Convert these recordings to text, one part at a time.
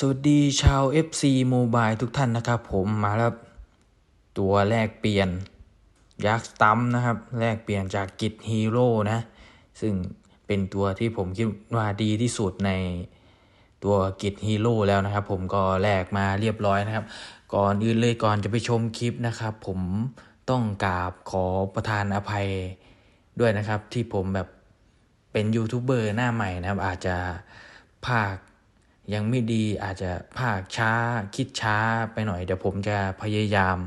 สวัสดีชาว FC Mobile ทุกท่านนะครับผมมาแล้วตัวแลกเปลี่ยนยักษ์ตัมนะครับแลกเปลี่ยนจากกิจฮีโร่นะ ซึ่งเป็นตัวที่ผมคิดว่าดีที่สุดในตัวกิจฮีโร่แล้วนะครับ ผมก็แลกมาเรียบร้อยนะครับ ก่อนอื่นเลยก่อนจะไปชมคลิปนะครับ ผมต้องกราบขอประทานอภัยด้วยนะครับ ที่ผมแบบเป็นยูทูบเบอร์หน้าใหม่นะครับ อาจจะภาค ยังไม่ดีอาจจะภาคช้าคิดช้าไปหน่อยเดี๋ยวผมจะพยายาม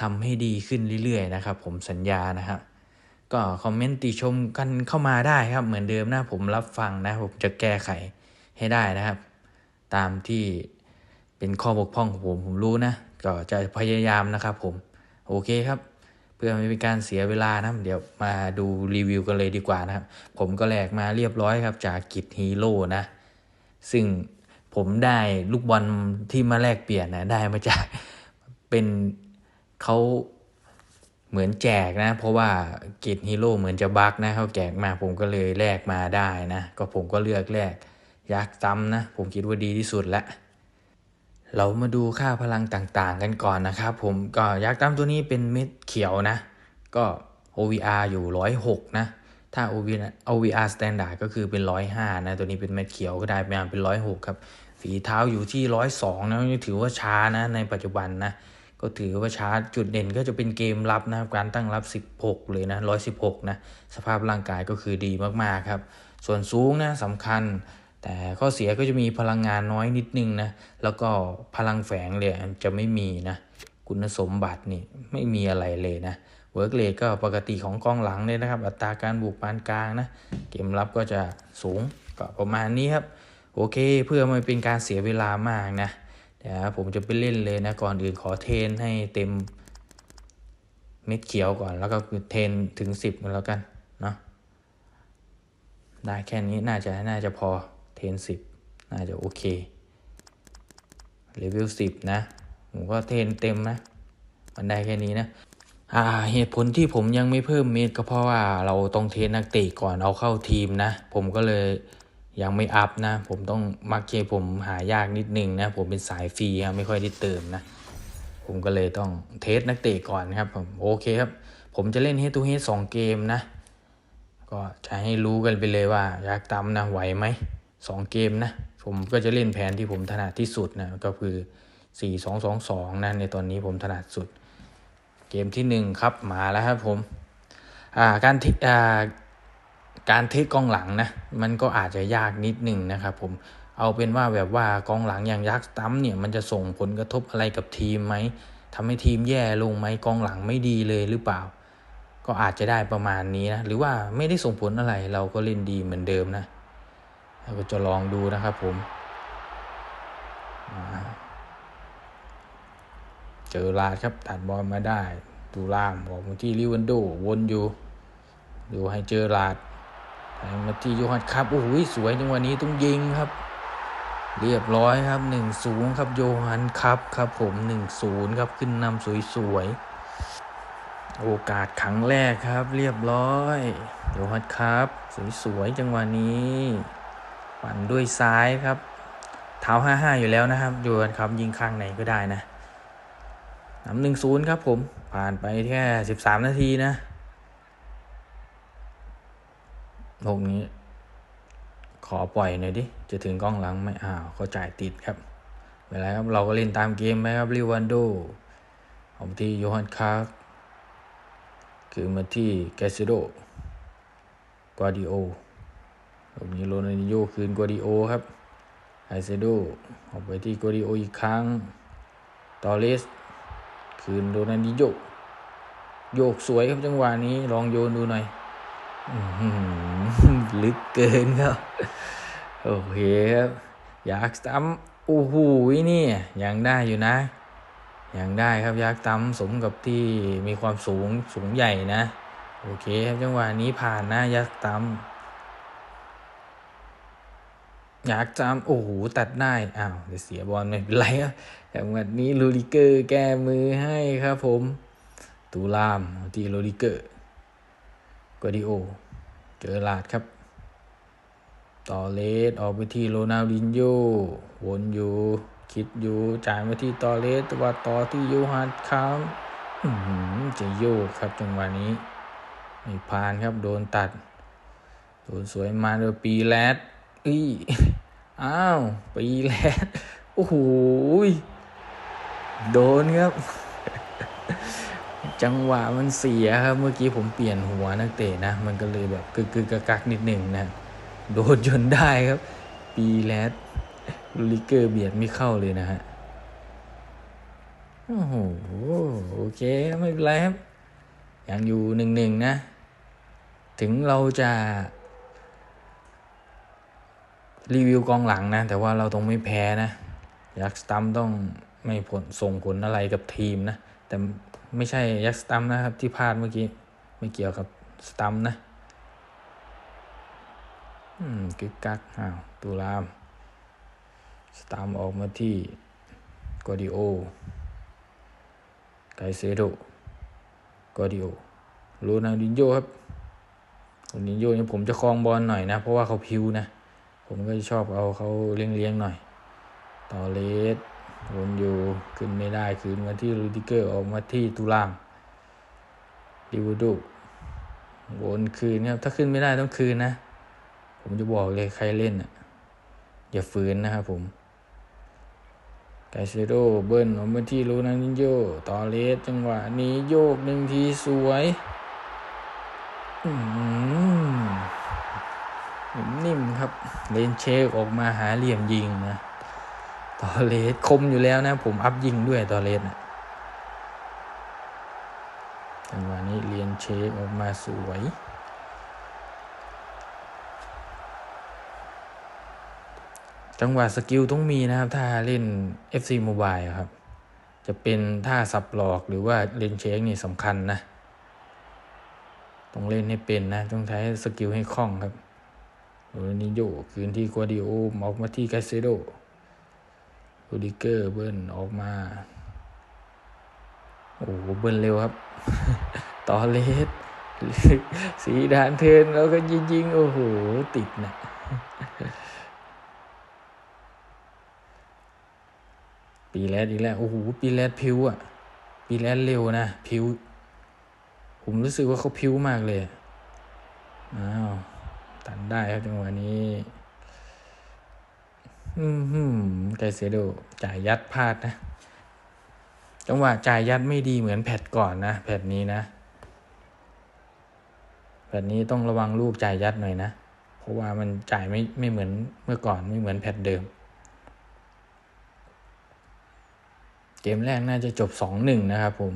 ทำให้ดีขึ้นเรื่อยๆนะครับ ผมสัญญานะครับก็คอมเมนต์ติชมกันเข้ามาได้ครับ เหมือนเดิมนะผมรับฟังนะผมจะแก้ไขให้ได้นะครับ ตามที่เป็นข้อบกพร่องของผมผมรู้นะก็จะพยายามนะครับ ผมโอเคครับ เพื่อไม่เป็นการเสียเวลานะเดี๋ยวมาดูรีวิวกันเลยดีกว่านะครับ ผมก็แลกมาเรียบร้อยครับจากกิจฮีโร่นะ ซึ่ง ผมได้ลูกบอลที่มาแลกเปลี่ยนนะได้มาจากเป็นเขาเหมือนแจกนะ เพราะว่ากิจฮีโร่เหมือนจะบั๊กนะเขาแจกมาผมก็เลยแลกมาได้นะ ก็ผมก็เลือกแลกยักษ์ซ้ำนะ ผมคิดว่าดีที่สุดล้วเรามาดูค่าพลังต่างๆกันก่อนนะครับผมก็ยักษ์ตั้มตัวนี้เป็นเม็ดเขียวนะ ก็ OVR อยู่ร้อยหกนะ ถ้า OVR standard ก็คือเป็นร้อยห้านะ ตัวนี้เป็นเม็ดเขียวก็ได้มาเป็นร้อยหกครับ ฝีเท้าอยู่ที่ร้อยสองนะถือว่าช้านะในปัจจุบันนะ ก็ถือว่าช้าจุดเด่นก็จะเป็นเกมรับนะการตั้งรับ 16 เลยนะ 116 นะ สภาพร่างกายก็คือดีมากๆครับ ส่วนสูงนะสำคัญ แต่ข้อเสียก็จะมีพลังงานน้อยนิดนึงนะ แล้วก็พลังแฝงเลยจะไม่มีนะ คุณสมบัตินี่ไม่มีอะไรเลยนะ เวิร์กเลก็ปกติของกองหลังเลยนะครับ อัตราการบุกปานกลางนะ เกมรับก็จะสูงก็ประมาณนี้ครับ โอเคเพื่อไม่เป็นการเสียเวลามากนะเดี๋ยวผมจะไปเล่นเลยนะก่อนอื่นขอเทนให้เต็มเม็ดเขียวก่อนแล้วก็คือเทนถึงสิบกันแล้วกันเนาะได้แค่นี้น่าจะน่าจะพอเทนสิบน่าจะโอเคเลเวลสิบนะ ผมก็เทนเต็มนะ มันได้แค่นี้นะ อ่าเหตุผลที่ผมยังไม่เพิ่มเมตรก็เพราะว่าเราต้องเทนนักเตะก่อนเอาเข้าทีมนะ ผมก็เลยยังไม่อัพนะ ผมต้องมักเคผมหายากนิดนึงนะ ผมเป็นสายฟรีครับไม่ค่อยได้เติมนะ ผมก็เลยต้องเทสนักเตะก่อนครับผมโอเคครับ ผมจะเล่นเฮดทูเฮดสองเกมนะ ก็จะให้รู้กันไปเลยว่าอยากตามนะไหวไหมสองเกมนะ ผมก็จะเล่นแผนที่ผมถนัดที่สุดนะก็คือสี่สองสองสองนะในตอนนี้ผมถนัดสุด เกมที่หนึ่งครับมาแล้วครับผมการทิอ่การเทคกองหลังนะมันก็อาจจะยากนิดหนึ่งนะครับผมเอาเป็นว่าแบบว่ากองหลังอย่างยักษ์ตั้มเนี่ยมันจะส่งผลกระทบอะไรกับทีมไหมทำให้ทีมแย่ลงไหมกองหลังไม่ดีเลยหรือเปล่า ก็อาจจะได้ประมาณนี้นะ หรือว่าไม่ได้ส่งผลอะไรเราก็เล่นดีเหมือนเดิมนะเราก็จะลองดูนะครับผม เจอลาดครับตัดบอลมาได้ดูล่ามบอกมาที่ลิวันโดวนอยู่ ดูให้เจอลาดมาที่โยฮันครับโอ้โหสวยจังวันนี้ต้องยิงครับ เรียบร้อยครับหนึ่งศูนย์ครับโยฮันครับครับผมหนึ่งศูนย์ครับขึ้นนำสวยๆโอกาสครั้งแรกครับ เรียบร้อยโยฮันครับสวยๆจังวะนี้ปั่นด้วยซ้ายครับเท้าห้าห้าอยู่แล้วนะครับโยฮันครับยิงข้างไหนก็ได้นะ นำหนึ่งศูนย์ครับผม ผ่านไปแค่สิบสามนาทีนะพวกนี้ ขอปล่อยหน่อยดิ จะถึงกล้องหลังไม่อ้าวเขาจ่ายติดครับเวลาครับ เราก็เล่นตามเกมไหมครับริวันโดเอาที่โยฮันคาร์คือมาที่แกซิโดกวาดิโอตรงนี้โรนัลโยคืนกวาดิโอครับไอเซโดออกไปที่กวาดิโออีกครั้งตอเลส คืนโรนัลโยโยกสวยครับจังหวะนี้ ลองโยนดูหน่อยลึกเกินครับ โอเคครับ อยากตั้มโอ้โหนี่ยังได้อยู่นะ ยังได้ครับยักษ์ตั้มสมกับที่มีความสูงสูงใหญ่นะ โอเคครับจังหวะนี้ผ่านนะยักษ์ตั้ม อยากจำโอ้โหตัดได้อ้าวเดี๋ยวเสียบอลไม่เป็นไรครับจังหวะนี้ลูริเกอร์แก้มือให้ครับผมตูลามทีโรดิเกอร์กวดิโอ เจอลาดครับ ต่อเลสออกไปที่โรนัลดินโยวนอยู่ คิดอยู่จ่ายมาที่ต่อเลสตัวต่อที่ยูฮันคามจะโยกครับจังหวะนี้ไม่ผ่านครับโดนตัด โดนสวยมาโดยปีแรดอี อ้าว ปีแรดโอ้โหโดนครับ จังหวะมันเสียครับ เมื่อกี้ผมเปลี่ยนหัวนักเตะนะ มันก็เลยแบบกึกกึกกักนิดหนึ่งนะ โดนจนได้ครับ ปีแรดลูลิเกอร์เบียดไม่เข้าเลยนะฮะ โอ้โห โอเค ไม่เป็นไรครับ ยังอยู่หนึ่งหนึ่งนะ ถึงเราจะ รีวิวกองหลังนะ แต่ว่าเราต้องไม่แพ้นะยักษ์สตัมต้องไม่ผลส่งผลอะไรกับทีมนะ แต่ไม่ใช่ยักษ์สตัมนะครับที่พลาดเมื่อกี้ ไม่เกี่ยวกับสตัมนะ อืมกึกกักอ้าวตุลาม สตามออกมาที่กอดิโอไกเซโดกอดิโอโรนัลดินโญ่ครับโรนัลดินโญ่เนี่ยผมจะคลองบอลหน่อยนะ เพราะว่าเขาพิวนะ ผมก็ชอบเอาเขาเลี้ยงเลี้ยงๆหน่อย ต่อเลสวนอยู่ขึ้นไม่ได้คืนมาที่รูดิเกอร์ออกมาที่ตุลามดิวดูวนคืนครับถ้าขึ้นไม่ได้ต้องคืนนะ ผมจะบอกเลยใครเล่นอะ อย่าฝืนนะครับผมไกเซโดเบิ้ลออกมาที่โรนัลดินโยต่อเลสจังหวะนี้โยกหนึ่งทีสวย อืม ครับเลนเชคออกมาหาเหลี่ยมยิงนะต่อเลสคมอยู่แล้วนะ ผมอัพยิงด้วยต่อเลสนะจังหวะนี้เลียนเชคออกมาสวยจังหวะสกิลต้องมีนะครับ ถ้าเล่น FC Mobile ครับ จะเป็นท่าสับหลอกหรือว่าเลนเชคนี่สำคัญนะ ต้องเล่นให้เป็นนะ ต้องใช้สกิลให้คล่องครับ โรนิโยคืนที่กัวดิโอออกมาที่ไกเซโดโรดิเกอร์เบิ้ลออกมา โอ้โหเบิ้ลเร็วครับ ต่อเลสสีดานเทินแล้วก็ยิงยิงโอ้โห ติดนะปีแรดอีกแล้ว โอ้โห ปีแรดพิวอะ ปีแรดเร็วนะ พิว ผมรู้สึกว่าเขาพิวมากเลย อ้าว ตันได้ครับจังหวะนี้อืมหืมไกเซโดจ่ายยัดพลาดนะ จังหวะจ่ายยัดไม่ดีเหมือนแพทก่อนนะแพทนี้นะแพทนี้ต้องระวังลูกจ่ายยัดหน่อยนะ เพราะว่ามันจ่ายไม่ไม่เหมือนเมื่อก่อนไม่เหมือนแพทเดิม เกมแรกน่าจะจบสองหนึ่งนะครับผม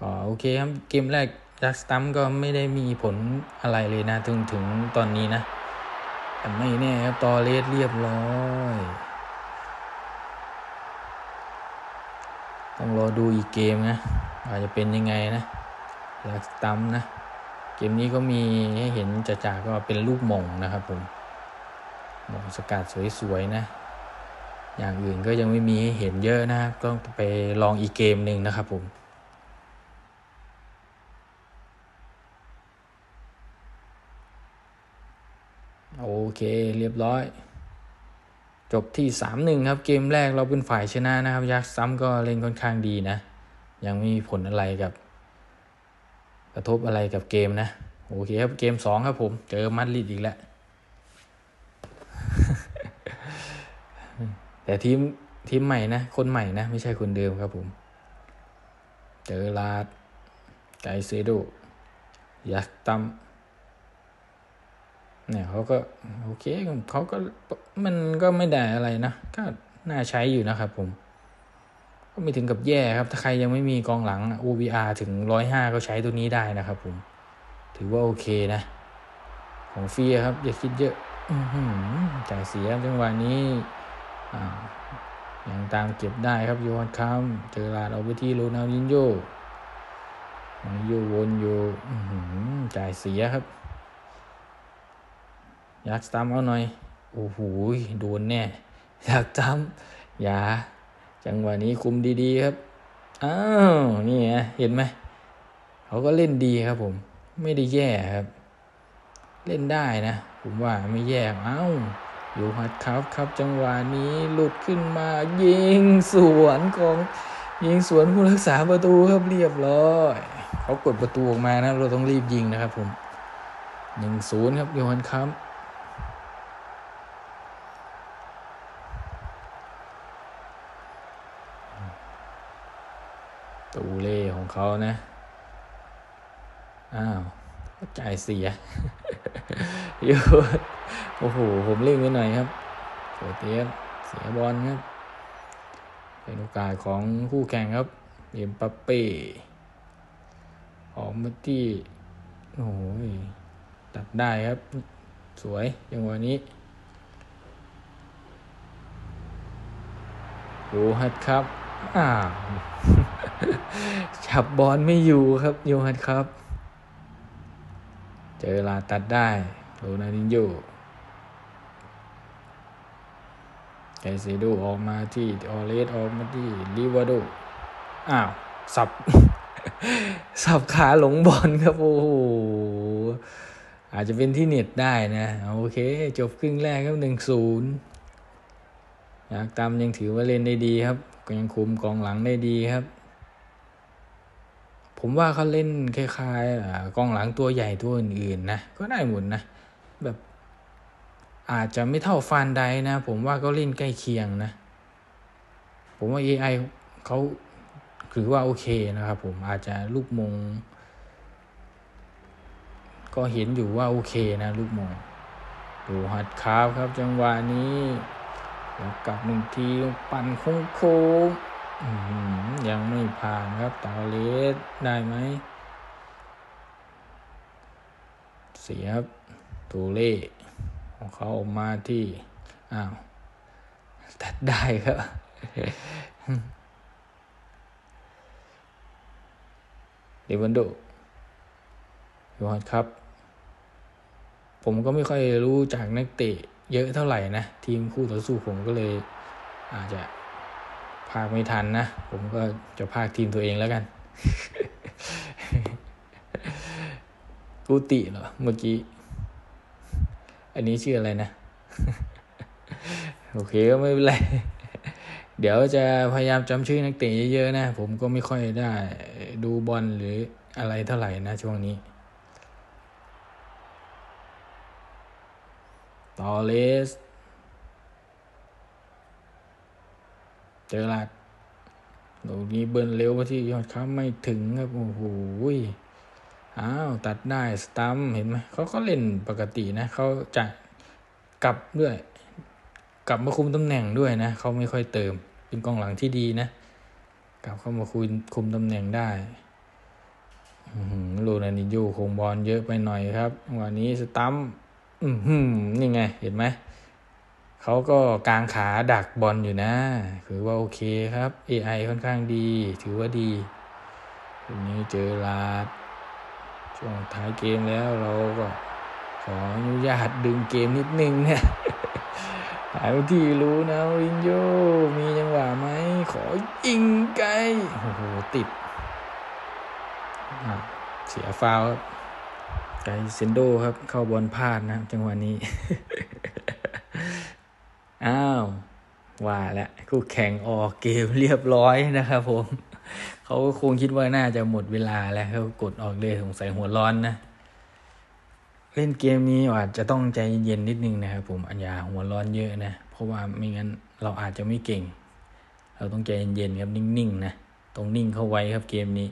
ก็โอเคครับเกมแรก ดักสตัมก็ไม่ได้มีผลอะไรเลยนะถึงถึงตอนนี้นะ แต่ไม่แน่ครับตอเลสเรียบร้อย ต้องรอดูอีกเกมนะว่าจจะเป็นยังไงนะดักสตัมนะ เกมนี้ก็มีให้เห็นจ่าๆก็เป็นลูกหม่งนะครับผมหม่งสกัดสวยๆนะ อย่างอื่นก็ยังไม่มีให้เห็นเยอะนะครับต้องไปลองอีกเกมหนึ่งนะครับผม โอเคเรียบร้อย จบที่สามหนึ่งครับ เกมแรกเราเป็นฝ่ายชนะนะครับ ยักษ์ซ้ำก็เล่นค่อนข้างดีนะ ยังไม่มีผลอะไรกับ กระทบอะไรกับเกมนะ โอเคครับ เกมสองครับผม เจอมาดริดอีกแล้ว แต่ทีมทีมใหม่นะ คนใหม่นะ ไม่ใช่คนเดิมครับผม เจอลาดไกเซโดยักษ์ตัม เนี่ยเขาก็โอเคเขาก็มันก็ไม่ได้อะไรนะก็น่าใช้อยู่นะครับผม ก็ไม่ถึงกับแย่ครับ ถ้าใครยังไม่มีกองหลัง OVR ถึงร้อยห้าก็ใช้ตัวนี้ได้นะครับผม ถือว่าโอเคนะ ของฟรีครับ อย่าคิดเยอะอจ่ายเสียจังหวะนี้อ่ายังตามเก็บได้ครับโยนคัมเจอลาดเอาไปที่โรนัลดินโยโรนัลดินโยวนอยู่จ่ายเสียครับ อยากตามเอาหน่อย โอ้โหโดนแน่ อยากตามอย่า จังหวะนี้คุมดีๆครับ อ้าว นี่ไงเห็นไหม เขาก็เล่นดีครับผม ไม่ได้แย่ครับ เล่นได้นะ ผมว่าไม่แย่เอ้าอยู่ฮัดครับครับ จังหวะนี้หลุดขึ้นมา ยิงสวนของยิงสวนผู้รักษาประตูครับเรียบร้อยเขากดประตูออกมานะ เราต้องรีบยิงนะครับผมหนึ่งศูนย์ครับโยฮันครับ ตูเล่ ของเขานะ อ้าวจ่ายเสียอยู่โอ้โห ผมเล่นไว้หน่อยครับสียเตียเสียบอลครับ เป็นโอกาสของคู่แข่งครับเอ็มปัปเป้ออกมาที่โอ้ยตัดได้ครับ สวยจังหวะนี้ดูฮัดครับ อ้าว จับบอลไม่อยู่ครับโยฮันครับ เจอลาตัดได้โรนัลดินโยไกเซโดออกมาที่ออเลสออกมาที่ลิวาโด อ้าว สับ สับขาหลงบอลครับ โอ้โห อาจจะเป็นที่เน็ตได้นะ โอเค จบครึ่งแรกครับหนึ่งศูนย์อยากตามยังถือว่าเล่นได้ดีครับ ก็ยังคุมกองหลังได้ดีครับ ผมว่าเขาเล่นคล้ายๆกองหลังตัวใหญ่ตัวอื่นๆนะก็ได้หมดนะ แบบอาจจะไม่เท่าฟานไดนะ ผมว่าก็เล่นใกล้เคียงนะ ผมว่า AI เขาถือว่าโอเคนะครับผมอาจจะลูกมง ก็เห็นอยู่ว่าโอเคนะ ลูกมง ดูหัดคาบครับจังหวะนี้แล้วกลับหนึ่งทีปั่นโค้ง ยังไม่ผ่านครับตาเลสได้ไหม เสียครับตูเล่ของเขาออกมาที่อ้าวตัดได้ครับเดวันโดยอดครับ ผมก็ไม่ค่อยรู้จากนักเตะเยอะเท่าไหร่นะ ทีมคู่ต่อสู้ผมก็เลยอาจจะ พากไม่ทันนะ ผมก็จะพากทีมตัวเองแล้วกันกูติเหรอ เมื่อกี้ อันนี้ชื่ออะไรนะ โอเคก็ไม่เป็นไร เดี๋ยวจะพยายามจำชื่อนักเตะเยอะๆนะ ผมก็ไม่ค่อยได้ดูบอลหรืออะไรเท่าไหร่นะช่วงนี้ ตอเลส เจอลัดลูกนี้เบิร์นเร็วมาที่ยอดครับไม่ถึงครับโอ้โหอ้าวตัดได้สตัมเห็นไหมเขาก็เล่นปกตินะเขาจะกลับด้วยกลับมาคุมตำแหน่งด้วยนะเขาไม่ค่อยเติม เป็นกองหลังที่ดีนะ กลับเข้ามาคุมคุมตำแหน่งได้โรนัลดินโยคงบอลเยอะไปหน่อยครับ วันนี้สตัมอืมนี่ไง เห็นไหม เขาก็กางขาดักบอลอยู่นะ ถือว่าโอเคครับ AI ค่อนข้างดี ถือว่าดีวันนี้เจอลาดช่วงท้ายเกมแล้วเราก็ขออนุญาตดึงเกมนิดนึงเนี่ยหายที่รู้นะรินโยมีจังหวะไหม ขอยิงไกลโอ้โห ติด เสียฟาวไกเซนโดครับ เข้าบอลพลาดนะจังหวะนี้ อ้าว ว่าแล้วคู่แข่งออกเกมเรียบร้อยนะครับผมเขาก็คงคิดว่าน่าจะหมดเวลาแล้วเขากดออกเลยสงสัยหัวร้อนนะเล่นเกมนี้อาจจะต้องใจเย็นนิดนึงนะครับผมอัญญาหัวร้อนเยอะนะเพราะว่าไม่งั้นเราอาจจะไม่เก่ง เราต้องใจเย็นๆครับนิ่งๆนะต้องนิ่งเข้าไว้ครับเกมนี้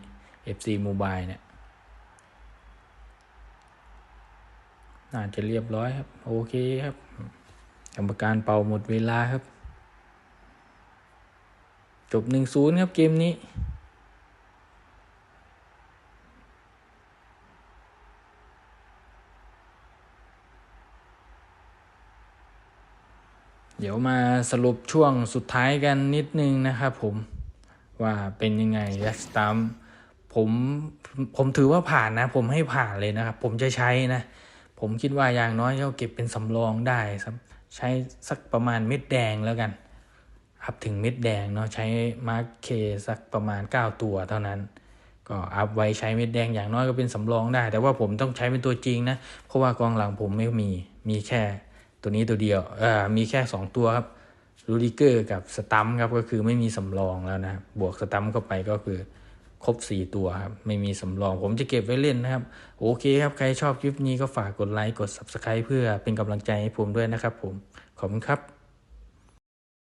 FC Mobile เนี่ยน่าจะเรียบร้อยครับ โอเคครับ กรรมการเป่าหมดเวลาครับ จบหนึ่งศูนย์ครับเกมนี้ เดี๋ยวมาสรุปช่วงสุดท้ายกันนิดนึงนะครับผมว่าเป็นยังไงแลสตัมผมผมถือว่าผ่านนะ ผมให้ผ่านเลยนะครับ ผมจะใช้นะ ผมคิดว่าอย่างน้อยเขาเก็บเป็นสำรองได้ครับ ใช้สักประมาณเม็ดแดงแล้วกันครับถึงเม็ดแดงเนาะใช้มาร์คเคสักประมาณ 9 ตัวเท่านั้น ก็อัพไว้ใช้เม็ดแดงอย่างน้อยก็เป็นสำรองได้ แต่ว่าผมต้องใช้เป็นตัวจริงนะ เพราะว่ากองหลังผมไม่มีมีแค่ตัวนี้ตัวเดียวเออมีแค่ 2 ตัวครับรูดิเกอร์กับสตัมครับก็คือไม่มีสำรองแล้วนะ บวกสตัมเข้าไปก็คือ ครบ 4 ตัวครับ ไม่มีสำรอง ผมจะเก็บไว้เล่นนะครับ โอเคครับ ใครชอบคลิปนี้ก็ฝากกดไลค์ กด Subscribe เพื่อเป็นกำลังใจให้ผมด้วยนะครับผม ขอบคุณครับ